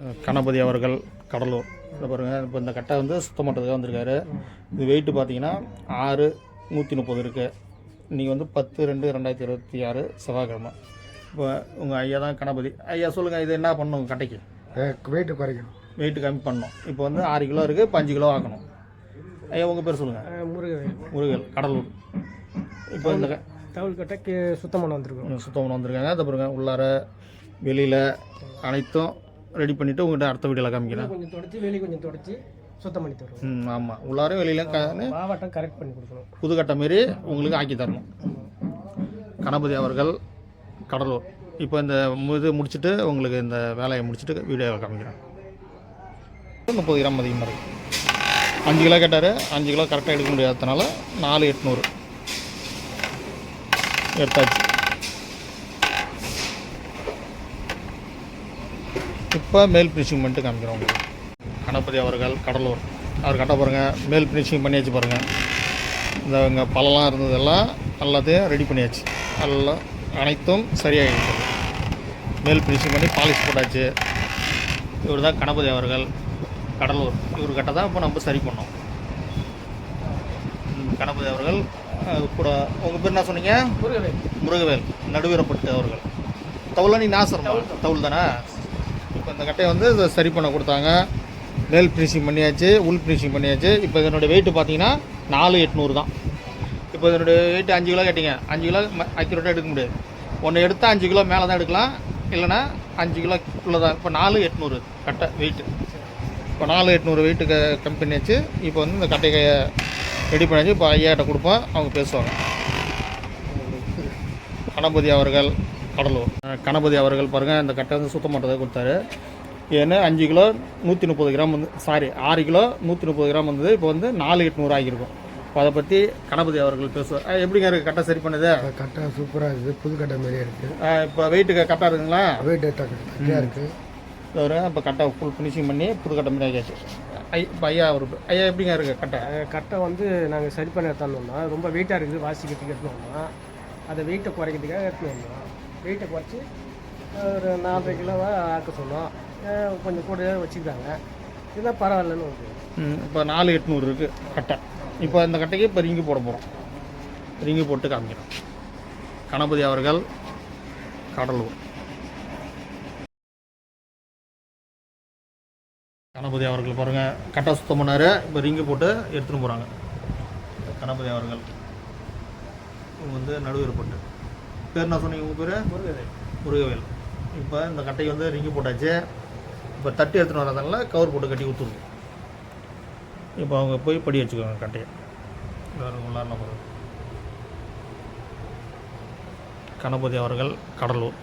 கணபதி அவர்கள் கடலூர். இதை பாருங்கள் இப்போ இந்த கட்டை வந்து சுத்தம் பண்ணுறதுக்காக வந்திருக்காரு. இது வெயிட்டு பார்த்தீங்கன்னா ஆறு நூற்றி முப்பது இருக்குது இன்றைக்கி வந்து பத்து ரெண்டு ரெண்டாயிரத்தி இருபத்தி ஆறு செவ்வாய்க்கிழமை. இப்போ உங்கள் ஐயா தான் கணபதி. ஐயா சொல்லுங்கள் இது என்ன பண்ணணும் உங்க கட்டைக்கு? வெயிட்டு குறைக்கணும். வெயிட்டு கம்மி பண்ணணும். இப்போ வந்து ஆறு கிலோ இருக்குது இப்போ அஞ்சு கிலோ ஆக்கணும். ஐயா உங்கள் பேர் சொல்லுங்கள் முருகன். முருகல் கடலூர். இப்போ இந்த க- தவுள் கட்டை சுத்தம் பண்ண வந்திருக்கோம். சுத்தம் பண்ண வந்திருக்காங்க. அதை பாருங்க உள்ளார வெளியில் அனைத்தும் ரெடி பண்ணிவிட்டு உங்கள்கிட்ட அடுத்த வீடியோவில் காமிக்கிறேன். கொஞ்சம் தொடச்சி வெளியே கொஞ்சம் தொடச்சி சுத்தம் பண்ணி தருவோம். ம் ஆமாம் உள்ளார வெளியில் க மாவட்டம் கரெக்ட் பண்ணி கொடுக்கணும். புதுக்கட்டை மாரி உங்களுக்கு ஆக்கி தரணும். கணபதி அவர்கள் கடலூர். இப்போ இந்த இது முடிச்சுட்டு உங்களுக்கு இந்த வேலையை முடிச்சுட்டு வீடியோவில் காமிக்கிறேன். முப்பது கிராம் அதிகமாக இருக்குது அஞ்சு கிலோ கேட்டார். அஞ்சு கிலோ கரெக்டாக எடுக்க முடியாததுனால நாலு எட்நூறு. எடுத்தாச்சு. இப்போ மேல் ஃபினிஷிங் பண்ணிட்டு காமிக்கிறோம் உங்களுக்கு. கணபதி அவர்கள் கடலூர். அவர் கட்ட பாருங்கள் மேல் ஃபினிஷிங் பண்ணியாச்சு பாருங்கள் இந்த இங்கே பழம்லாம் இருந்ததெல்லாம் எல்லாத்தையும் ரெடி பண்ணியாச்சு. எல்லாம் அனைத்தும் சரியாகிடுச்சு மேல் ஃபினிஷிங் பண்ணி பாலிஷ் போட்டாச்சு. இவர் தான் கணபதி அவர்கள் கடலூர். இவர் கிட்ட தான் இப்போ நம்ம சரி பண்ணோம். கணபதி அவர்கள் கூட உங்கள் பேர் என்ன சொன்னீங்க? முருகன் முருகவேல் நடுவீரப்பட்டு அவர்கள். தவுலனி நாசரம் தவுல் தானே? இப்போ இந்த கட்டையை வந்து இதை சரி பண்ண கொடுத்தாங்க. மேல் ஃபினிஷிங் பண்ணியாச்சு உள் ஃபினிஷிங் பண்ணியாச்சு. இப்போ இதனுடைய வெயிட் பார்த்தீங்கன்னா நாலு எட்நூறு தான். இப்போ இதனுடைய வெயிட் அஞ்சு கிலோ கேட்டிங்க. அஞ்சு கிலோ அக்யூரேட்டாக எடுக்க முடியாது. ஒன்று எடுத்தால் அஞ்சு கிலோ மேலே தான் எடுக்கலாம். இல்லைன்னா அஞ்சு கிலோ உள்ளே தான். இப்போ நாலு எட்நூறு கட்டை வெயிட்டு இப்போ நாலு எட்நூறு வெயிட்டுக்கு கம்மி பண்ணியாச்சு. இப்போ வந்து இந்த கட்டையை ரெடி பண்ணியாச்சு. இப்போ ஐயாட்ட கொடுப்போம். அவங்க பேசுவாங்க. கணபதி அவர்கள் கடலூர். கணபதி அவர்கள் பாருங்கள் இந்த கட்டை வந்து சுத்தம் பண்ணுறதை கொடுத்தாரு. ஏன்னா அஞ்சு கிலோ நூற்றி முப்பது கிராம் வந்து சாரி ஆறு கிலோ நூற்றி முப்பது கிராம் வந்தது இப்போ வந்து நாலு எட்நூறு ஆகியிருக்கும். இப்போ அதை பற்றி கணபதி அவர்கள் பேசுவார் எப்படிங்க இருக்குது கட்டை சரி பண்ணுது? கட்டை சூப்பராக இருக்குது புது கட்டை மாதிரியே இருக்குது இப்போ வெயிட்டுக்கு கரெக்டாக இருக்குங்களா? வெயிட் கட்டியாக இருக்குது ஒரு இப்போ கட்டை ஃபுல் ஃபினிஷிங் பண்ணி புது கட்டை மாதிரி ஆகியாச்சு. ஐ இப்போ ஐயா அவர் ஐயா எப்படிங்க இருக்குது கட்டை? கட்டை வந்து நாங்கள் சரி பண்ண எடுத்தாந்தோம்னா ரொம்ப வெயிட்டாக இருக்குது வாசிக்கிறதுக்கு எடுத்துனோம்னா அதை வெயிட்டை குறைக்கிறதுக்காக எடுத்துன்னு வந்தோம் வெயிட்டை குறைச்சி ஒரு நாலரை கிலோவாக ஆக்க சொன்னோம். கொஞ்சம் கூட வச்சுக்கிட்டாங்க. இதெல்லாம் பரவாயில்லன்னு ஒரு இப்போ நாலு எட்நூறு இருக்குது கட்டை. இப்போ இந்த கட்டைக்கு இப்போ ரிங்கு போட போகிறோம் ரிங்கு போட்டு காமிக்கிறோம். கணபதி அவர்கள் கடலூர். கணபதி அவர்கள் பாருங்கள் கட்டை சுத்தம் பண்ணார். இப்போ ரிங்கு போட்டு எடுத்துகிட்டு போகிறாங்க கணபதி அவர்கள் இவங்க வந்து நடுவர் போட்டு. பேர் என்ன சொன்னீங்க உங்கள் பேர்? முருகவேல். இப்போ இந்த கட்டைக்கு வந்து ரிங்கி போட்டாச்சு. இப்போ தட்டி எடுத்துகிட்டு வரதால கவர் போட்டு கட்டி ஊற்றுருவோம் இப்போ அவங்க போய் படி வச்சுக்கோங்க கட்டையை. வேறு உள்ளாரில் போகிறது கணபதி அவர்கள் கடலூர்.